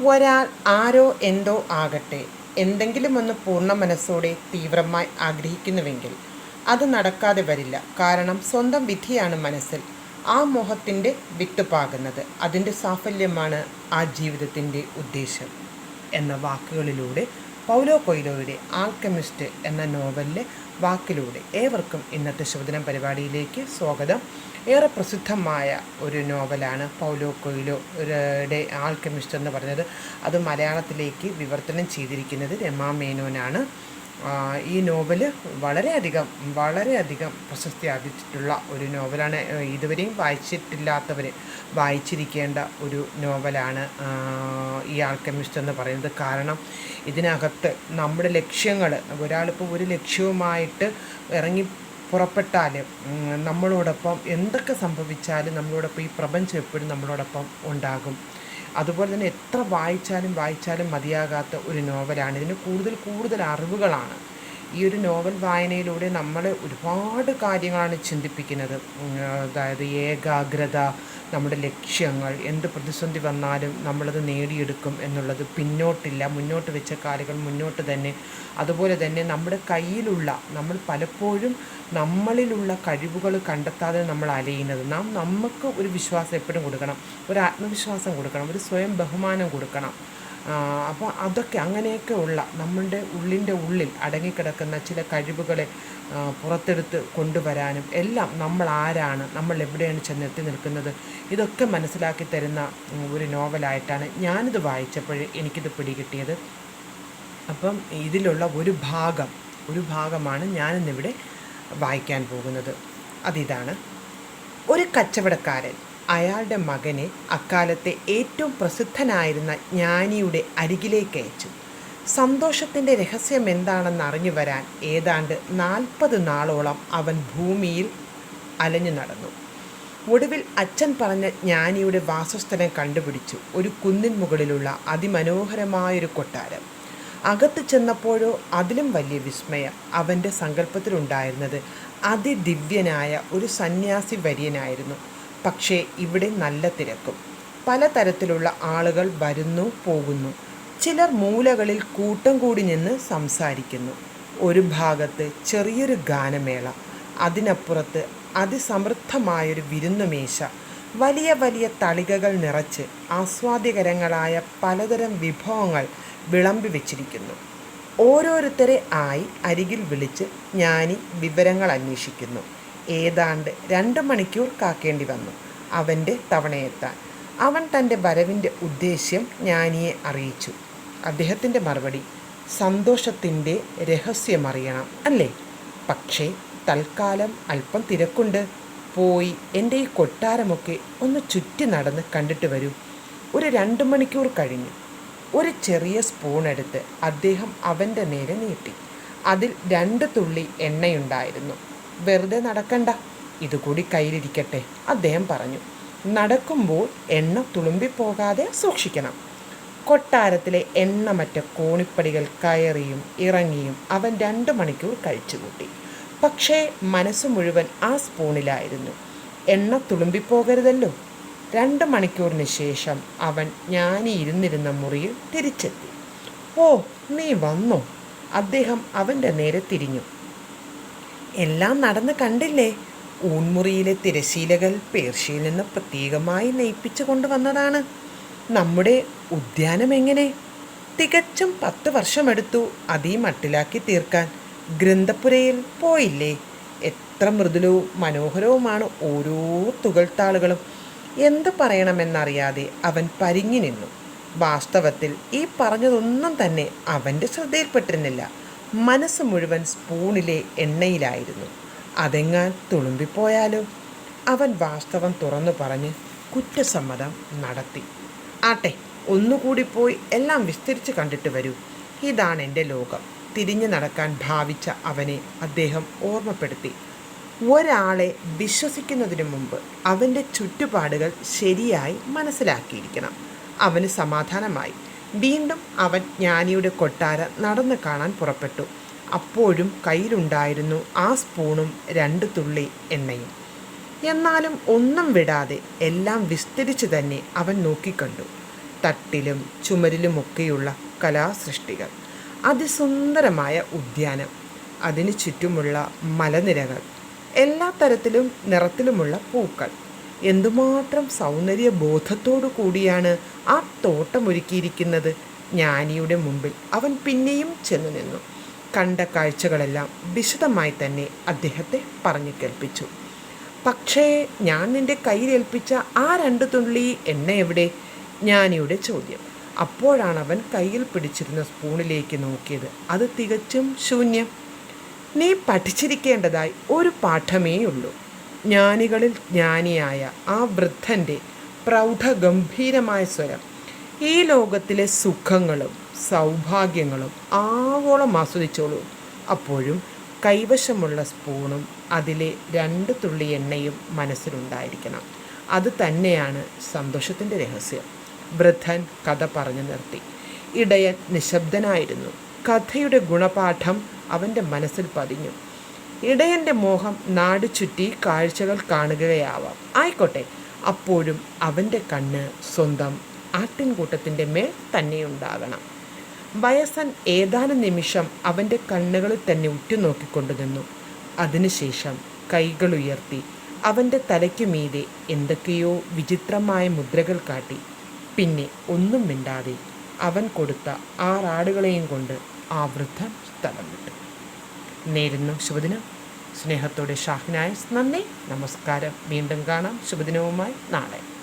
ഒരാൾ ആരോ എന്തോ ആകട്ടെ എന്തെങ്കിലും ഒന്ന് പൂർണ മനസ്സോടെ തീവ്രമായി ആഗ്രഹിക്കുന്നുവെങ്കിൽ അത് നടക്കാതെ വരില്ല. കാരണം സ്വന്തം വിധിയാണ് മനസ്സിൽ ആ മോഹത്തിന്റെ വിത്ത് പാകുന്നത് അതിന്റെ സാഫല്യമാണ് ആ ജീവിതത്തിന്റെ ഉദ്ദേശം എന്ന വാക്കുകളിലൂടെ പൗലോ കൊയ്ലോയുടെ ആൽക്കെമിസ്റ്റ് എന്ന നോവലിലെ വാക്കിലൂടെ ഏവർക്കും ഇന്നത്തെ ശുഭദിനം പരിപാടിയിലേക്ക് സ്വാഗതം. ഏറെ പ്രസിദ്ധമായ ഒരു നോവലാണ് പൗലോ കൊയ്ലോയുടെ ആൽക്കെമിസ്റ്റ് എന്ന് പറഞ്ഞത്. അത് മലയാളത്തിലേക്ക് വിവർത്തനം ചെയ്തിരിക്കുന്നത് രമാ മേനോനാണ്. ഈ നോവൽ വളരെയധികം വളരെയധികം പ്രശസ്തി ആർജിച്ചിട്ടുള്ള ഒരു നോവലാണ്. ഇതുവരെയും വായിച്ചിട്ടില്ലാത്തവർ വായിച്ചിരിക്കേണ്ട ഒരു നോവലാണ് ഈ ആൾക്കെമിസ്റ്റ് എന്ന് പറയുന്നത്. കാരണം ഇതിനകത്ത് നമ്മുടെ ലക്ഷ്യങ്ങൾ ഒരാളിപ്പോൾ ഒരു ലക്ഷ്യവുമായിട്ട് ഇറങ്ങി പുറപ്പെട്ടാൽ നമ്മളോടൊപ്പം എന്തൊക്കെ സംഭവിച്ചാലും നമ്മളോടൊപ്പം ഈ പ്രപഞ്ചം എപ്പോഴും നമ്മളോടൊപ്പം ഉണ്ടാകും. അതുപോലെ തന്നെ എത്ര വായിച്ചാലും വായിച്ചാലും മതിയാകാത്ത ഒരു നോവലാണ്. ഇതിന് കൂടുതൽ കൂടുതൽ അറിവുകളാണ്. ഈ ഒരു നോവൽ വായനയിലൂടെ നമ്മൾ ഒരുപാട് കാര്യങ്ങളാണ് ചിന്തിപ്പിക്കുന്നത്. അതായത് ഏകാഗ്രത നമ്മുടെ ലക്ഷ്യങ്ങൾ എന്ത് പ്രതിസന്ധി വന്നാലും നമ്മളത് നേടിയെടുക്കും എന്നുള്ളത് പിന്നോട്ടില്ല. മുന്നോട്ട് വെച്ച കാലുകൾ മുന്നോട്ട് തന്നെ. അതുപോലെ തന്നെ നമ്മുടെ കയ്യിലുള്ള നമ്മൾ പലപ്പോഴും നമ്മളിലുള്ള കഴിവുകൾ കണ്ടെത്താതെ നമ്മൾ അലയുന്നത്. നാം നമുക്ക് ഒരു വിശ്വാസം എപ്പോഴും കൊടുക്കണം. ഒരു ആത്മവിശ്വാസം കൊടുക്കണം. ഒരു സ്വയം ബഹുമാനം കൊടുക്കണം. അപ്പോൾ അതൊക്കെ അങ്ങനെയൊക്കെ ഉള്ള നമ്മളുടെ ഉള്ളിന്റെ ഉള്ളിൽ അടങ്ങിക്കിടക്കുന്ന ചില കഴിവുകളെ പുറത്തെടുത്ത് കൊണ്ടുവരാനും എല്ലാം നമ്മൾ ആരാണ് നമ്മൾ എവിടെയാണ് ചെന്നെത്തി നിൽക്കുന്നത് ഇതൊക്കെ മനസ്സിലാക്കി തരുന്ന ഒരു നോവലായിട്ടാണ് ഞാനിത് വായിച്ചപ്പോൾ എനിക്കിത് പിടികിട്ടിയത്. അപ്പം ഇതിലുള്ള ഒരു ഭാഗം ഒരു ഭാഗമാണ് ഞാനിന്നിവിടെ വായിക്കാൻ പോകുന്നത്. അതിതാണ് ഒരു കച്ചവടക്കാരൻ. അയാളുടെ മകനെ അക്കാലത്തെ ഏറ്റവും പ്രസിദ്ധനായിരുന്ന ജ്ഞാനിയുടെ അരികിലേക്ക് അയച്ചു. സന്തോഷത്തിന്റെ രഹസ്യം എന്താണെന്ന് അറിഞ്ഞു വരാൻ ഏതാണ്ട് നാൽപ്പത് നാളോളം അവൻ ഭൂമിയിൽ അലഞ്ഞു നടന്നു. ഒടുവിൽ അച്ഛൻ പറഞ്ഞ ജ്ഞാനിയുടെ വാസസ്ഥലം കണ്ടുപിടിച്ചു. ഒരു കുന്നിൻ മുകളിലുള്ള അതിമനോഹരമായൊരു കൊട്ടാരം. അകത്ത് ചെന്നപ്പോഴോ അതിലും വലിയ വിസ്മയം. അവന്റെ സങ്കല്പത്തിലുണ്ടായിരുന്നത് അതിദിവ്യനായ ഒരു സന്യാസി വര്യനായിരുന്നു. പക്ഷേ ഇവിടെ നല്ല തിരക്കും. പലതരത്തിലുള്ള ആളുകൾ വരുന്നു പോകുന്നു. ചിലർ മൂലകളിൽ കൂട്ടം കൂടി നിന്ന് സംസാരിക്കുന്നു. ഒരു ഭാഗത്ത് ചെറിയൊരു ഗാനമേള അതിനപ്പുറത്ത് അതിസമൃദ്ധമായൊരു വിരുന്നുമേശ വലിയ വലിയ തളികകൾ നിറച്ച് ആസ്വാദ്യകരങ്ങളായ പലതരം വിഭവങ്ങൾ വിളമ്പി വെച്ചിരിക്കുന്നു. ഓരോരുത്തരെ ആയി അരികിൽ വിളിച്ച് ജ്ഞാനി വിവരങ്ങൾ അന്വേഷിക്കുന്നു. ഏതാണ്ട് രണ്ട് മണിക്കൂർ കാക്കേണ്ടി വന്നു അവന്റെ തവണയെത്താൻ. അവൻ തന്റെ വരവിന്റെ ഉദ്ദേശ്യം ജ്ഞാനിയെ അറിയിച്ചു. അദ്ദേഹത്തിന്റെ മറുപടി സന്തോഷത്തിന്റെ രഹസ്യമറിയണം അല്ലേ? പക്ഷേ തൽക്കാലം അല്പം തിരക്കുണ്ട്. പോയി എന്റെ ഈ കൊട്ടാരമൊക്കെ ഒന്ന് ചുറ്റി നടന്ന് കണ്ടിട്ട് വരൂ. ഒരു രണ്ട് മണിക്കൂർ കഴിഞ്ഞു. ഒരു ചെറിയ സ്പൂൺ എടുത്ത് അദ്ദേഹം അവന്റെ നേരെ നീട്ടി. അതിൽ രണ്ട് തുള്ളി എണ്ണയുണ്ടായിരുന്നു. വെറുതെ നടക്കണ്ട. ഇതുകൂടി കയ്യിലിരിക്കട്ടെ അദ്ദേഹം പറഞ്ഞു. നടക്കുമ്പോൾ എണ്ണ തുളുമ്പിപ്പോകാതെ സൂക്ഷിക്കണം. കൊട്ടാരത്തിലെ എണ്ണമറ്റ കോണിപ്പടികൾ കയറിയും ഇറങ്ങിയും അവൻ രണ്ട് മണിക്കൂർ കഴിച്ചുകൂട്ടി. പക്ഷേ മനസ്സ് മുഴുവൻ ആ സ്പൂണിലായിരുന്നു. എണ്ണ തുളുമ്പിപ്പോകരുതല്ലോ. രണ്ട് മണിക്കൂറിന് ശേഷം അവൻ ഞാനിരുന്നിരുന്ന മുറിയിൽ തിരിച്ചെത്തി. ഓ നീ വന്നോ? അദ്ദേഹം അവന്റെ നേരെ തിരിഞ്ഞു. എല്ലാം നടന്ന് കണ്ടില്ലേ? ഊൺമുറിയിലെ തിരശീലകൾ പേർഷ്യയിൽ നിന്ന് പ്രത്യേകമായി നെയ്പ്പിച്ചു കൊണ്ടുവന്നതാണ്. നമ്മുടെ ഉദ്യാനം എങ്ങനെ? തികച്ചും പത്ത് വർഷമെടുത്തു അതീ മട്ടിലാക്കി തീർക്കാൻ. ഗ്രന്ഥപുരയിൽ പോയില്ലേ? എത്ര മൃദുലവും മനോഹരവുമാണ് ഓരോ തുകൾത്താളുകളും. എന്ത് പറയണമെന്നറിയാതെ അവൻ പരിങ്ങി നിന്നു. വാസ്തവത്തിൽ ഈ പറഞ്ഞതൊന്നും തന്നെ അവന്റെ ശ്രദ്ധയിൽപ്പെട്ടിരുന്നില്ല. മനസ്സ് മുഴുവൻ സ്പൂണിലെ എണ്ണയിലായിരുന്നു. അതെങ്ങാൻ തുളുമ്പിപ്പോയാലോ? അവൻ വാസ്തവം തുറന്നു പറഞ്ഞ് കുറ്റസമ്മതം നടത്തി. ആട്ടെ ഒന്നുകൂടി പോയി എല്ലാം വിസ്തരിച്ച് കണ്ടിട്ട് വരൂ. ഇതാണ് എന്റെ ലോകം. തിരിഞ്ഞു നടക്കാൻ ഭാവിച്ച അവനെ അദ്ദേഹം ഓർമ്മപ്പെടുത്തി. ഒരാളെ വിശ്വസിക്കുന്നതിന് മുമ്പ് അവന്റെ ചുറ്റുപാടുകൾ ശരിയായി മനസ്സിലാക്കിയിരിക്കണം. അവന് സമാധാനമായി. വീണ്ടും അവൻ ജ്ഞാനിയുടെ കൊട്ടാര നടന്നു കാണാൻ പുറപ്പെട്ടു. അപ്പോഴും കയ്യിലുണ്ടായിരുന്നു ആ സ്പൂണും രണ്ട് തുള്ളി എണ്ണയും. എന്നാലും ഒന്നും വിടാതെ എല്ലാം വിസ്തരിച്ച് തന്നെ അവൻ നോക്കിക്കണ്ടു. തട്ടിലും ചുമരിലുമൊക്കെയുള്ള കലാസൃഷ്ടികൾ. അതിസുന്ദരമായ ഉദ്യാനം. അതിനു ചുറ്റുമുള്ള മലനിരകൾ. എല്ലാ തരത്തിലും നിറത്തിലുമുള്ള പൂക്കൾ. എന്തുമാത്രം സൗന്ദര്യ ബോധത്തോടു കൂടിയാണ് ആ തോട്ടം ഒരുക്കിയിരിക്കുന്നത് ജ്ഞാനിയുടെ മുമ്പിൽ അവൻ പിന്നെയും ചെന്നു നിന്നു. കണ്ട കാഴ്ചകളെല്ലാം വിശദമായി തന്നെ അദ്ദേഹത്തെ പറഞ്ഞു കേൾപ്പിച്ചു. പക്ഷേ ഞാൻ നിന്റെ കയ്യിലേൽപ്പിച്ച ആ രണ്ട് തുള്ളി എണ്ണ എവിടെ? ജ്ഞാനിയുടെ ചോദ്യം. അപ്പോഴാണ് അവൻ കയ്യിൽ പിടിച്ചിരുന്ന സ്പൂണിലേക്ക് നോക്കിയത്. അത് തികച്ചും ശൂന്യം. നീ പഠിച്ചിരിക്കേണ്ടതായി ഒരു പാഠമേ ഉള്ളൂ ജ്ഞാനികളിൽ ജ്ഞാനിയായ ആ വൃദ്ധന്റെ പ്രൗഢഗംഭീരമായ സ്വരം. ഈ ലോകത്തിലെ സുഖങ്ങളും സൗഭാഗ്യങ്ങളും ആവോളം ആസ്വദിച്ചോളൂ. അപ്പോഴും കൈവശമുള്ള സ്പൂണും അതിലെ രണ്ട് തുള്ളി എണ്ണയും മനസ്സിലുണ്ടായിരിക്കണം. അത് തന്നെയാണ് സന്തോഷത്തിന്റെ രഹസ്യം. വൃദ്ധൻ കഥ പറഞ്ഞു നിർത്തി. ഇടയൻ നിശബ്ദനായിരുന്നു. കഥയുടെ ഗുണപാഠം അവന്റെ മനസ്സിൽ പതിഞ്ഞു. ഇടയന്റെ മോഹം നാട് ചുറ്റി കാഴ്ചകൾ കാണുകയാവാം. ആയിക്കോട്ടെ അപ്പോഴും അവന്റെ കണ്ണ് സ്വന്തം ആട്ടിൻകൂട്ടത്തിന്റെ മേൽ തന്നെയുണ്ടാകണം. വയസ്സൻ ഏതാനും നിമിഷം അവന്റെ കണ്ണുകളിൽ തന്നെ ഉറ്റുനോക്കിക്കൊണ്ടു നിന്നു. അതിനുശേഷം കൈകളുയർത്തി അവന്റെ തലയ്ക്കു മീതെ എന്തൊക്കെയോ വിചിത്രമായ മുദ്രകൾ കാട്ടി. പിന്നെ ഒന്നും മിണ്ടാതെ അവൻ കൊടുത്ത ആറാടുകളെയും കൊണ്ട് ആ വൃദ്ധൻ സ്ഥലം വിട്ടു. നേരുന്നു. ശുഭദിനം. സ്നേഹത്തോടെ ഷാഹിനായ നന്ദി. നമസ്കാരം. വീണ്ടും കാണാം. ശുഭദിനവുമായി നാളെ.